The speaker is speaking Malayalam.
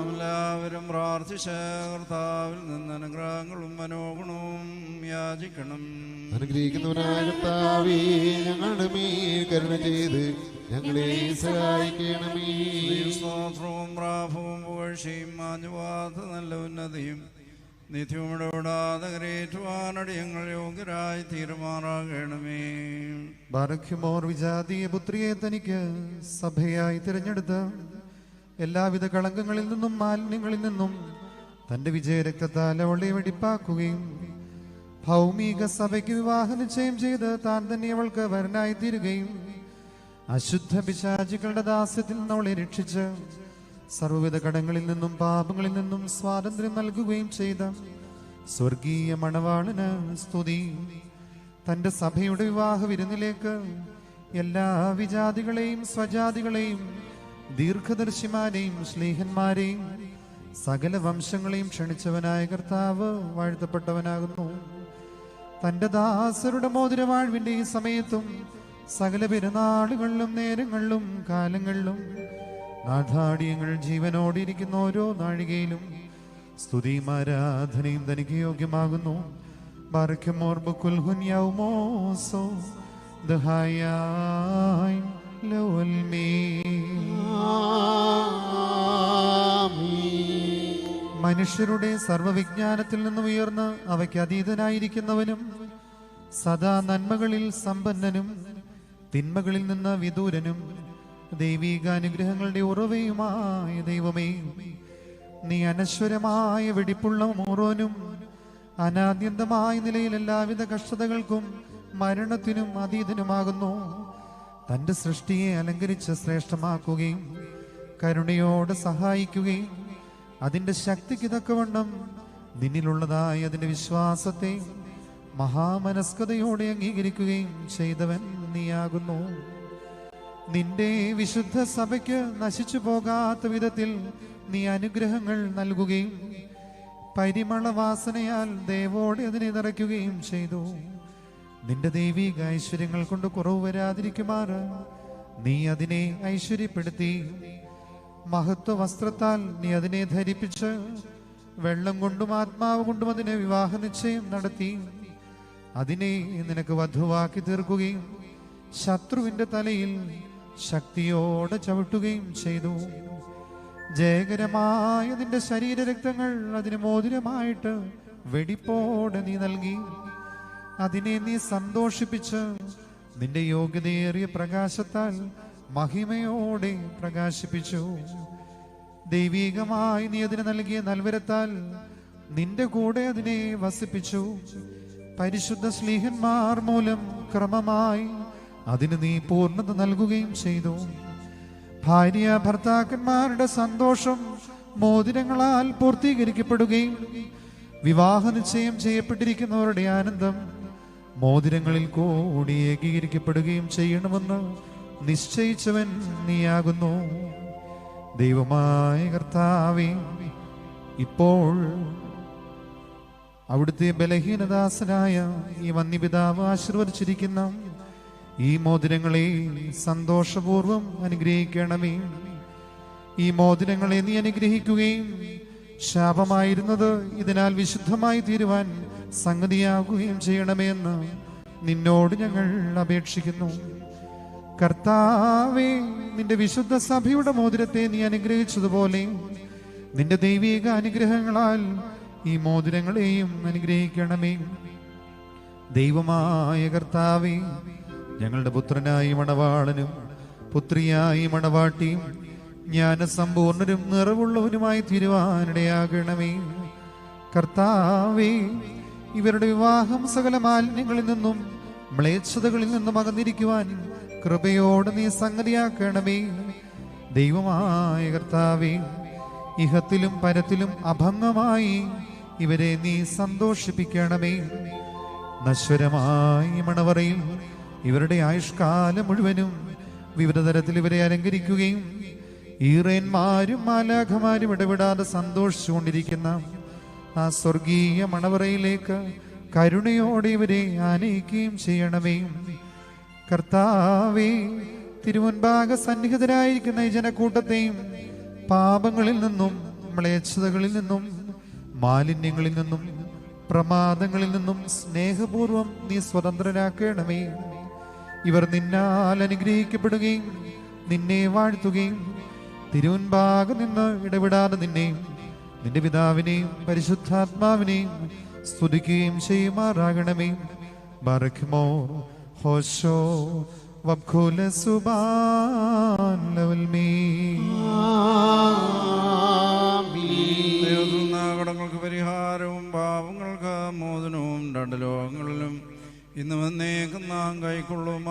എല്ലാവരും പ്രാർത്ഥിച്ച കർത്താവിൽ നിന്ന് അനുഗ്രഹങ്ങളും മനോഗുണവും യാചിക്കണം. അനുഗ്രഹിക്കുന്നവനായ കർത്താവേ ഞങ്ങളുടെ മേൽ കരുണ ചെയ്ത് ഞങ്ങളെ സഹായിക്കണമേ. സ്വാത്രവും പ്രാഭവും പുകഴ്ചയും മാഞ്ഞുവാത്ത നല്ല ഉന്നതിയും യോഗ്യരായി പുത്രിയെ തനിക്ക് സഭയായി തിരഞ്ഞെടുത്ത് എല്ലാവിധ കളങ്കങ്ങളിൽ നിന്നും മാലിന്യങ്ങളിൽ നിന്നും തന്റെ വിജയരക്തത്താൽ അവളെ വെടിപ്പാക്കുകയും ഭൗമിക സഭയ്ക്ക് വിവാഹ നിശ്ചയം ചെയ്ത് താൻ തന്നെ അവൾക്ക് വരനായി തീരുകയും അശുദ്ധ പിശാചികളുടെ ദാസ്യത്തിൽ നിന്ന് അവളെ രക്ഷിച്ച് സർവവിധ കടങ്ങളിൽ നിന്നും പാപങ്ങളിൽ നിന്നും സ്വാതന്ത്ര്യം നൽകുകയും ചെയ്ത സ്വർഗീയ മണവാളന് സ്തുതി. തന്റെ സഭയുടെ വിവാഹ വിരുന്നിലേക്ക് എല്ലാ വിജാതികളെയും സ്വജാതികളെയും ദീർഘദർശിമാരെയും സ്നേഹന്മാരെയും സകല വംശങ്ങളെയും ക്ഷണിച്ചവനായ കർത്താവ് വാഴ്ത്തപ്പെട്ടവനാകുന്നു. തന്റെ ദാസരുടെ മോതിരവാഴ്വിന്റെ ഈ സമയത്തും സകല പെരുന്നാളുകളിലും നേരങ്ങളിലും കാലങ്ങളിലും നാഥാടിയങ്ങൾ ജീവനോടിരിക്കുന്ന ഓരോ നാഴികയിലും സ്തുതിയും ആരാധനയും തനിക്ക് യോഗ്യമാകുന്നു. മനുഷ്യരുടെ സർവവിജ്ഞാനത്തിൽ നിന്ന് ഉയർന്ന് അവയ്ക്ക് അതീതനായിരിക്കുന്നവനും സദാ നന്മകളിൽ സമ്പന്നനും തിന്മകളിൽ നിന്ന് വിദൂരനും ദൈവീകാനുഗ്രഹങ്ങളുടെ ഉറവയുമായ ദൈവമേ നീ അനശ്വരമായ വെടിപ്പുള്ള മോറോനും അനാദ്യന്തമായ നിലയിൽ എല്ലാവിധ കഷ്ടതകൾക്കും മരണത്തിനും അതീതനുമാകുന്നു. തന്റെ സൃഷ്ടിയെ അലങ്കരിച്ച് ശ്രേഷ്ഠമാക്കുകയും കരുണയോടെ സഹായിക്കുകയും അതിന്റെ ശക്തിക്ക് തക്കവണ്ണം നിന്നിലുള്ളതായി അതിന്റെ വിശ്വാസത്തെ മഹാമനസ്കതയോടെ അംഗീകരിക്കുകയും ചെയ്തവൻ നീയാകുന്നു. നിന്റെ വിശുദ്ധ സഭയ്ക്ക് നശിച്ചു പോകാത്ത വിധത്തിൽ നീ അനുഗ്രഹങ്ങൾ നൽകുകയും പരിമള വാസനയാൽ ദേവോടെ അതിനെ നിറയ്ക്കുകയും ചെയ്തു. നിന്റെ ദൈവിക ഐശ്വര്യങ്ങൾ കൊണ്ട് കുറവ് വരാതിരിക്കുമാർ നീ അതിനെ ഐശ്വര്യപ്പെടുത്തി. മഹത്വ വസ്ത്രത്താൽ നീ അതിനെ ധരിപ്പിച്ച് വെള്ളം കൊണ്ടും ആത്മാവ് കൊണ്ടും അതിനെ വിവാഹ നിശ്ചയം നടത്തി. അതിനെ നിനക്ക് വധുവാക്കി തീർക്കുകയും ശത്രുവിന്റെ തലയിൽ ശക്തിയോടെ ചവിട്ടുകയും ചെയ്തു. ജയകരമായ നിന്റെ ശരീരരക്തങ്ങൾ അതിന് മോതിരമായിട്ട് വെടിപ്പോടെ നീ നൽകി. അതിനെ നീ സന്തോഷിപ്പിച്ച് നിന്റെ യോഗ്യതയേറിയ പ്രകാശത്താൽ മഹിമയോടെ പ്രകാശിപ്പിച്ചു. ദൈവീകമായി നീ അതിന് നൽകിയ നൽവരത്താൽ നിന്റെ കൂടെ അതിനെ വസിപ്പിച്ചു. പരിശുദ്ധ സ്ലീഹന്മാർ മൂലം ക്രമമായി അതിന് നീ പൂർണത നൽകുകയും ചെയ്തു. ഭാര്യ ഭർത്താക്കന്മാരുടെ സന്തോഷം മോതിരങ്ങളാൽ പൂർത്തീകരിക്കപ്പെടുകയും വിവാഹ നിശ്ചയം ചെയ്യപ്പെട്ടിരിക്കുന്നവരുടെ ആനന്ദം മോതിരങ്ങളിൽ കൂടി ഏകീകരിക്കപ്പെടുകയും ചെയ്യണമെന്ന് നിശ്ചയിച്ചവൻ നീയാകുന്നു. ദൈവമായ കർത്താവേ ഇപ്പോൾ അവിടുത്തെ ബലഹീനദാസനായ ഈ വന്യപിതാവ് ആശീർവദിച്ചിരിക്കുന്ന ഈ മോതിരങ്ങളെ സന്തോഷപൂർവം അനുഗ്രഹിക്കണമേ. ഈ മോതിരങ്ങളെ നീ അനുഗ്രഹിക്കുകയും ശാപമായിരുന്നത് ഇതിനാൽ വിശുദ്ധമായി തീരുവാൻ സംഗതിയാകുകയും ചെയ്യണമേ എന്ന് നിന്നോട് ഞങ്ങൾ അപേക്ഷിക്കുന്നു. കർത്താവേ നിന്റെ വിശുദ്ധ സഭയുടെ മോതിരത്തെ നീ അനുഗ്രഹിച്ചതുപോലെ നിന്റെ ദൈവിക അനുഗ്രഹങ്ങളാൽ ഈ മോതിരങ്ങളെയും അനുഗ്രഹിക്കണമേ. ദൈവമായ കർത്താവേ ഞങ്ങളുടെ പുത്രനായി മണവാളനും പുത്രിയായി മണവാട്ടിയും ജ്ഞാനസമ്പൂർണരും നിറവുള്ളവനുമായി തീരുവാനിടയാകണമേ. കർത്താവേ ഇവരുടെ വിവാഹം സകല മാലിന്യങ്ങളിൽ നിന്നും മ്ലേച്ഛതകളിൽ നിന്നും അകന്നിരിക്കുവാൻ കൃപയോടെ നീ സംഗതിയാക്കണമേ. ദൈവമായ കർത്താവേ ഇഹത്തിലും പരത്തിലും അഭംഗമായി ഇവരെ നീ സന്തോഷിപ്പിക്കണമേ. നശ്വരമായി മണവറയിൽ ഇവരുടെ ആയുഷ്കാലം മുഴുവനും വിവിധ തരത്തിൽ ഇവരെ അലങ്കരിക്കുകയും ഈറേന്മാരും മാലാഖമാരും ഇടപെടാതെ സന്തോഷിച്ചുകൊണ്ടിരിക്കുന്ന ആ സ്വർഗീയ മണവറയിലേക്ക് കരുണയോടെ ഇവരെ ആനയിക്കുകയും ചെയ്യണമേ. കർത്താവേ തിരുമുൻപാക സന്നിഹിതരായിരിക്കുന്ന ഈ ജനക്കൂട്ടത്തെയും പാപങ്ങളിൽ നിന്നും മ്ലേച്ഛതകളിൽ നിന്നും മാലിന്യങ്ങളിൽ നിന്നും പ്രമാദങ്ങളിൽ നിന്നും സ്നേഹപൂർവം നീ സ്വതന്ത്രരാക്കണമേ. ഇവർ നിന്നാൽ അനുഗ്രഹിക്കപ്പെടുകയും നിന്നെ വാഴ്ത്തുകയും തിരുവൻപാകെ നിന്ന് ഇടപെടാതെ നിന്നെയും നിന്റെ പിതാവിനെയും പരിശുദ്ധാത്മാവിനെയും സ്തുതിക്കുകയും ചെയ്യുമാറാകണമേ. ബർഖ്മോ ഹോഷോ വബ്ഖുല സുബാൻ ലവൽമീ ദൈവത്തിലുള്ള കടങ്ങൾക്ക് പരിഹാരവും പാപങ്ങൾക്ക് മോചനവും രണ്ട് ലോകങ്ങളിലും ഇന്ന് വന്നേക്കും നാം കൈക്കൊള്ളുമാറാകട്ടെ.